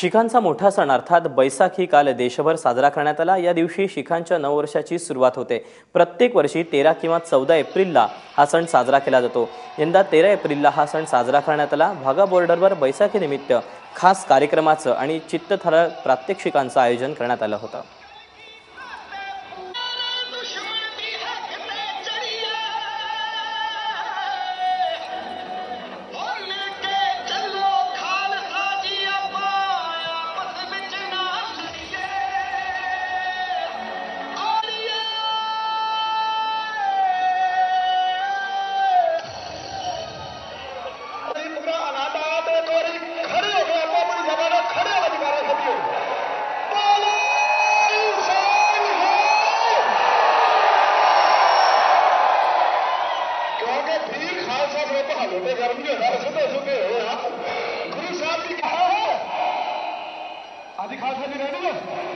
शिखांचा मोठा सण अर्थात बैसाखी काल देशभर साजरा करण्यात आला. या दिवशी शिखांच्या नववर्षाची सुरुवात होते. प्रत्येक वर्षी तेरा किंवा चौदा एप्रिलला हा सण साजरा केला जातो. यंदा तेरा एप्रिलला हा सण साजरा करण्यात आला. भागा बॉर्डरवर बैसाखीनिमित्त खास कार्यक्रमाचं आणि चित्तथराळ प्रात्यक्षिकांचं आयोजन करण्यात आलं होतं. छोटे तो गर्म के हर सुबह सुबह हो आप। गुरु साहब ने कहा है? हो? आदि खास जी रहने है